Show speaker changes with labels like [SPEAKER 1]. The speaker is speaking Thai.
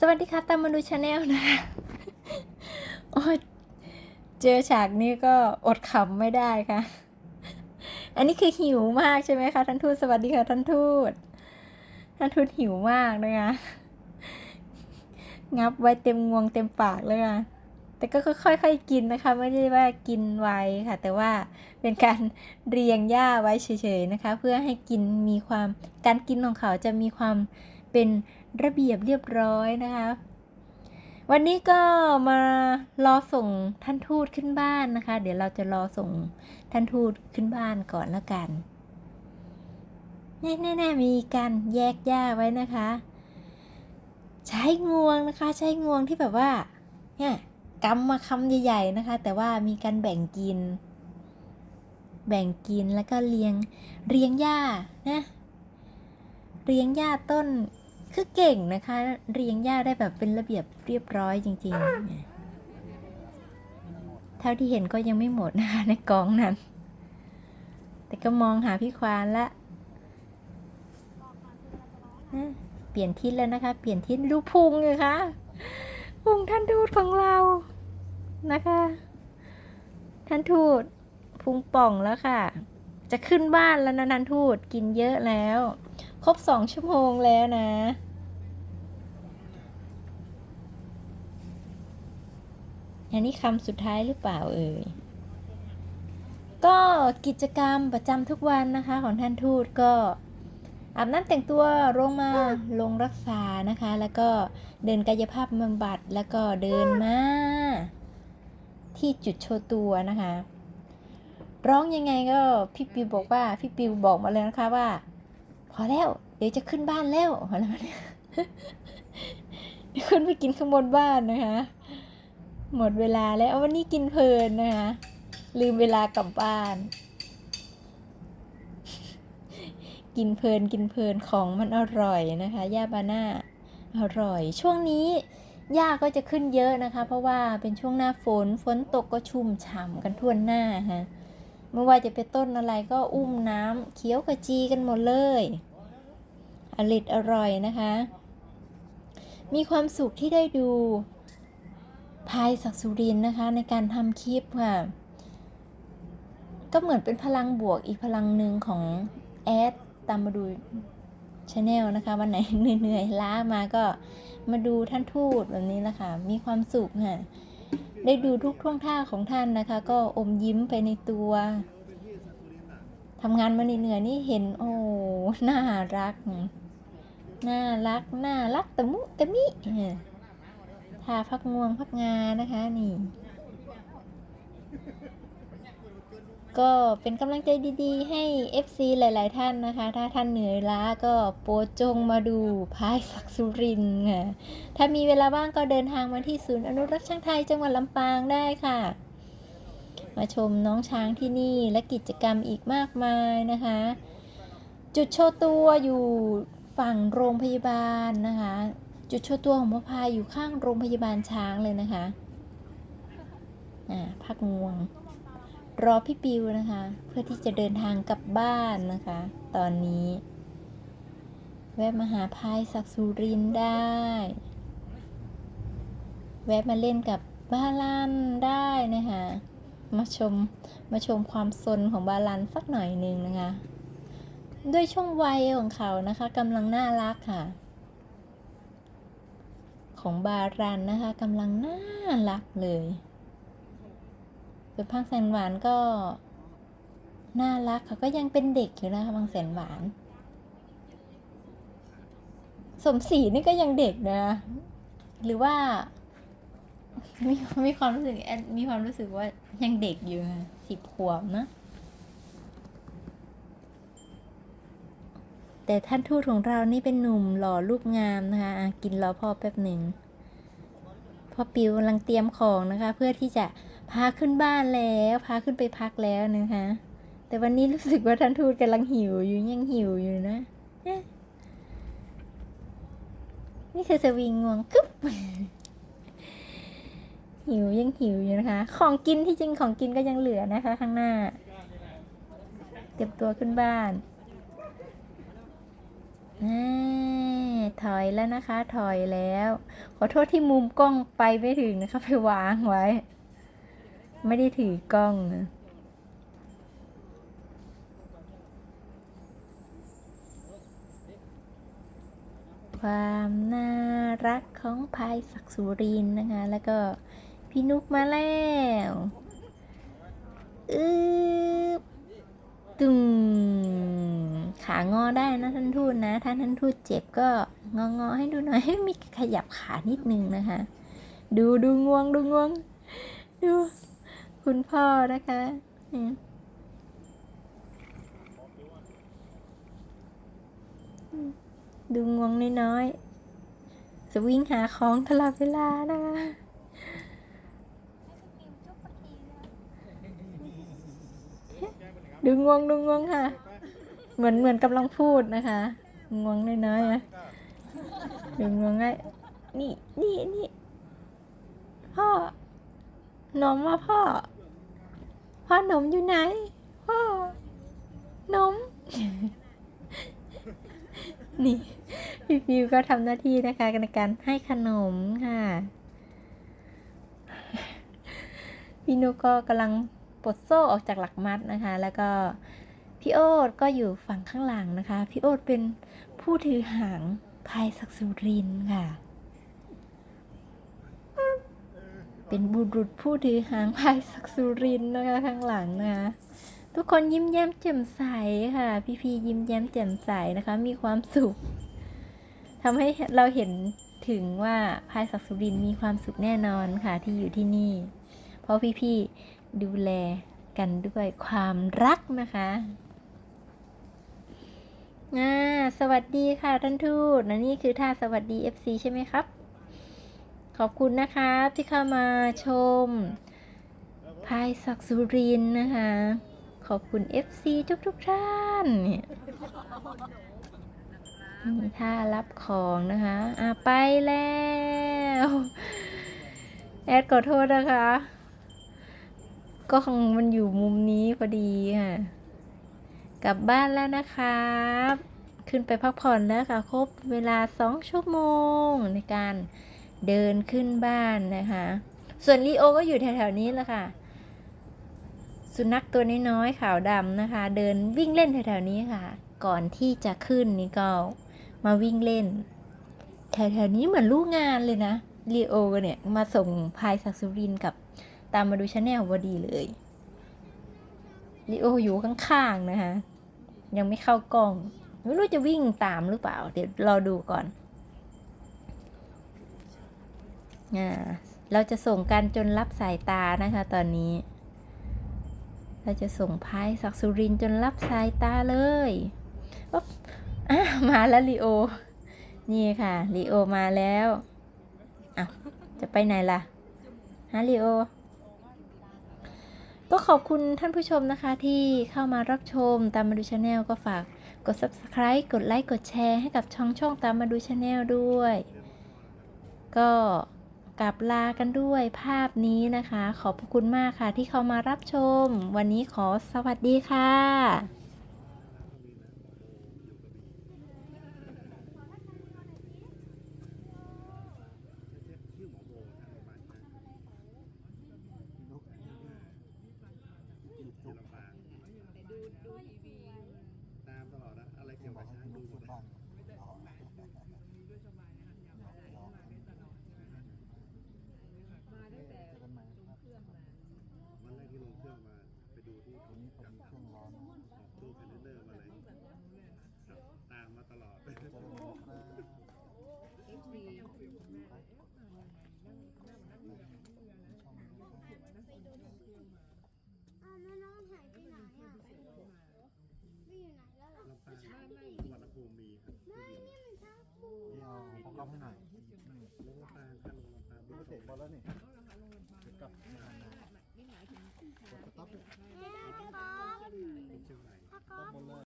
[SPEAKER 1] สวัสดีค่ะตามมาดูชาแนลนะคะโอ้เจอฉากนี้ก็อดขำไม่ได้ค่ะ อันนี้คือหิวมากใช่ไหมคะท่านทูตสวัสดีค่ะท่านทูตท่านทูตหิวมากนะคะงับไว้เต็มงวงเต็มปากเลยค่ะแต่ก็ค่อยๆกินนะคะ ไม่ได้ว่ากินไวค่ะ แต่ว่าเป็นการเรียงหญ้าไว้เฉยๆนะคะ เพื่อให้กินมีความการกินของเขาจะมีความเป็น ระเบียบเรียบร้อยนะคะ วันนี้ก็มารอส่งท่านทูตขึ้นบ้านนะคะ เดี๋ยวเราจะรอส่งท่านทูตขึ้นบ้านก่อนแล้วกันแน่ๆมีการแยกหญ้าไว้นะคะ ใช้งวงนะคะ ใช้งวงที่แบบว่าเนี่ยกำมาคำใหญ่ๆนะคะ แต่ว่ามีการแบ่งกิน แบ่งกินแล้วก็เรียงเรียงหญ้านะเรียงหญ้าต้น คือเก่งนะคะ เรียงหญ้าได้แบบเป็นระเบียบเรียบร้อยจริงๆ เท่าที่เห็นก็ยังไม่หมดนะคะในกองนั้น แต่ก็มองหาพี่ควานละนะเปลี่ยนทิศแล้วนะคะ เปลี่ยนทิศดูพุงเลยค่ะพุงท่านทูตของเรานะคะ ท่านทูตพุงป่องแล้วค่ะ จะขึ้นบ้านแล้วนะท่านทูตกินเยอะแล้ว ครบสองชั่วโมงแล้วนะ อันนี้คำสุดท้ายหรือเปล่าเอ่ย ก็กิจกรรมประจำทุกวันนะคะ ของท่านทูตก็อาบน้ำแต่งตัวลงมาลงรักษานะคะ แล้วก็เดินกายภาพบำบัดแล้วก็เดินมาที่จุดโชว์ตัวนะคะ ร้องยังไงก็พี่ปิวบอกว่าพี่ปิวบอกมาเลยนะคะว่า พอแล้ว เดี๋ยวจะขึ้นบ้านแล้วอแบบนี้เดี๋ยวขึ้นไปกินข้างบนบ้านนะคะ หมดเวลาแล้ววันนี้กินเพลินนะคะ ลืมเวลากลับบ้าน กินเพลินกินเพลินของมันอร่อยนะคะย่าบาน่าอร่อย ช่วงนี้หญ้าก็จะขึ้นเยอะนะคะ เพราะว่าเป็นช่วงหน้าฝนฝนตกก็ชุ่มฉ่ำกันทั่วหน้าฮะไม่ว่าจะเป็นต้นอะไรก็อุ้มน้ำเขียวขจีกันหมดเลยอริดอร่อยนะคะ มีความสุขที่ได้ดู พายศักสุรินนะคะ ในการทำคลิปค่ะ ก็เหมือนเป็นพลังบวกอีกพลังหนึ่งของแอดตามมาดูชาแนลนะคะ วันไหนเหนื่อยๆล้ามาก็มาดูท่านทูตแบบนี้แหละค่ะ มีความสุขค่ะ ได้ดูทุกท่วงท่าของท่านนะคะ ก็อมยิ้มไปในตัวทำงานมาเหนื่อยๆนี่เห็นโอ้น่ารัก น่ารัก น่ารักตะมุตะมิ เออทาพักงวงพักงานนะคะนี่ ก็เป็นกำลังใจดีๆ ให้ FC หลายๆ ท่านนะคะ ถ้าท่านเหนื่อยล้าก็โปรจงมาดูพายศักสุรินค่ะถ้ามีเวลาว่างก็เดินทางมาที่ศูนย์อนุรักษ์ช้างไทยจังหวัดลำปางได้ค่ะ มาชมน้องช้างที่นี่และกิจกรรมอีกมากมายนะคะ จุดโชว์ตัวอยู่ฝั่งโรงพยาบาลนะคะ จุดโชว์ตัวของพ่อพายอยู่ข้างโรงพยาบาลช้างเลยนะคะ อ่าพักงวง รอพี่ปิวนะคะ เพื่อที่จะเดินทางกลับบ้านนะคะ ตอนนี้ แวะมาหาพายศักสุรินได้ แวะมาเล่นกับบาลันได้นะคะ มาชมมาชมความสนของบาลันสักหน่อยหนึ่งนะคะ ด้วยช่วงวัยของเขานะคะกำลังน่ารักค่ะ ของบารันนะคะกำลังน่ารักเลยส่วนพังแสนหวานก็น่ารักค่ะก็ยังเป็นเด็กอยู่นะคะพังแสนหวาน สมศรีนี่ก็ยังเด็กนะหรือว่ามีมีความรู้สึกมีความรู้สึกว่ายังเด็กอยู่สิบขวบนะ แต่ท่านทูตของเรานี่เป็นหนุ่มหล่อรูปงามนะคะะกินรอพ่อแป๊บหนึ่งพ่อปิวกำลังเตรียมของนะคะ เพื่อที่จะพาขึ้นบ้านแล้ว พาขึ้นไปพักแล้วนะคะ แต่วันนี้รู้สึกว่าท่านทูตกำลังหิวอยู่ยังหิวอยู่นะ นี่คือสวิงงวงกึ๊บหิวยังหิวอยู่นะคะ ของกินที่จริงของกินก็ยังเหลือนะคะ ข้างหน้า เตรียมตัวขึ้นบ้าน ถอยแล้วนะคะ ถอยแล้ว ขอโทษที่มุมกล้องไปไม่ถึงนะคะ ไปวางไว้ ไม่ได้ถือกล้องนะความน่ารักของพายศักสุรินนะคะ แล้วก็พี่นุกมาแล้วอึ๊บตึงางอได้นะท่านทูตนะ ถ้าท่านทูตเจ็บก็งองอให้ดูหน่อยให้มีขยับขานิดนึงนะคะ ดูดูงวงดูงวง ดู คุณพ่อนะคะนี่ดูงวงน้อยๆจะวิ่งหาของตลอดเวลานะคะดูงวงดูงวงค่ะ เหมือนเหมือนกำลังพูดนะคะงวงน้อยๆนะดูงวงไงนี่นี่นี่พ่อนมว่าพ่อ พ่อนมอยู่ไหน พ่อนม นี่พี่ฟิวก็ทำหน้าที่นะคะในการให้ขนมค่ะ พี่นุก็กำลังปลดโซ่ออกจากหลักมัดนะคะ แล้วก็ พี่โอ๊ตก็อยู่ฝั่งข้างหลังนะคะ พี่โอ๊ตเป็นผู้ถือหางพายศักสุรินค่ะ เป็นบุรุษผู้ถือหางพายศักสุรินนะคะข้างหลังนะคะ ทุกคนยิ้มแย้มแจ่มใสค่ะ พี่พียิ้มแย้มแจ่มใสนะคะ มีความสุขทำให้เราเห็นถึงว่าพายศักสุรินมีความสุขแน่นอนค่ะที่อยู่ที่นี่ เพราะพี่ๆดูแลกันด้วยความรักนะคะ อ่าสวัสดีค่ะท่านทูตนะนี่คือท่าสวัสดี FC ใช่ไหมครับ ขอบคุณนะครับที่เข้ามาชมพายศักสุรินนะคะ ขอบคุณ FC ทุกทุกท่านนี่ยมีท่ารับของนะคะอะไปแล้ว แอดขอโทษนะคะ ก็คงมันอยู่มุมนี้พอดีค่ะ กลับบ้านแล้วนะครับ ขึ้นไปพักผ่อนแล้วค่ะ ครบเวลาสองชั่วโมงในการเดินขึ้นบ้านนะคะ ส่วนลีโอก็อยู่แถวๆนี้แหละค่ะ สุนัขตัวน้อยๆขาวดำนะคะ เดินวิ่งเล่นแถวๆนี้ค่ะ ก่อนที่จะขึ้นนี่ก็มาวิ่งเล่น แถวๆนี้เหมือนลูกงานเลยนะลีโอเนี่ยมาส่งพายศักสุรินกับตามมาดูชาแนลพอดีเลยลีโออยู่ข้างๆนะคะ ยังไม่เข้ากล้อง ไม่รู้จะวิ่งตามหรือเปล่า เดี๋ยวรอดูก่อนอ่าเราจะส่งกันจนรับสายตานะคะ ตอนนี้ เราจะส่งพายศักสุรินจนรับสายตาเลยอ๊บอะมาแล้วลีโอ นี่ค่ะลีโอมาแล้วอ้าจะไปไหนล่ะฮะลีโอ ก็ขอบคุณท่านผู้ชมนะคะที่เข้ามารับชมตามมาดูชาแนลก็ฝากกด subscribe กดไลค์กดแชร์ให้กับช่องช่องตามมาดูชาแนลด้วย ก็กลับลากันด้วยภาพนี้นะคะ ขอบพระคุณมากค่ะที่เข้ามารับชม วันนี้ขอสวัสดีค่ะ
[SPEAKER 2] ตามตลอดนะ อะไรเกี่ยวกับช้างดูหมดเลย วันแรกที่ลงเครื่องมา ไปดูที่กับตู้คอนเทนเนอร์มาเลยครับตามมาตลอด
[SPEAKER 3] อ้าวแล้วน้องหายไปไหนอะ ไม่อยู่ไหนแล้วล่ะ
[SPEAKER 2] ลำปางสุวรรณภูมิมีครับ
[SPEAKER 3] ไม่นี่มันช้างปู
[SPEAKER 4] นี่เอาของก๊อฟให้หน่อย
[SPEAKER 2] ลงลำปางท่านลงลำปาง
[SPEAKER 4] นี่ก็ เตะบอลแล้วนี่ยวกลับมาหากดสต๊อปเลย
[SPEAKER 3] แม่พี่กอล์ฟ
[SPEAKER 2] เชียงใหม่
[SPEAKER 3] พี่กอ
[SPEAKER 4] บอลเลย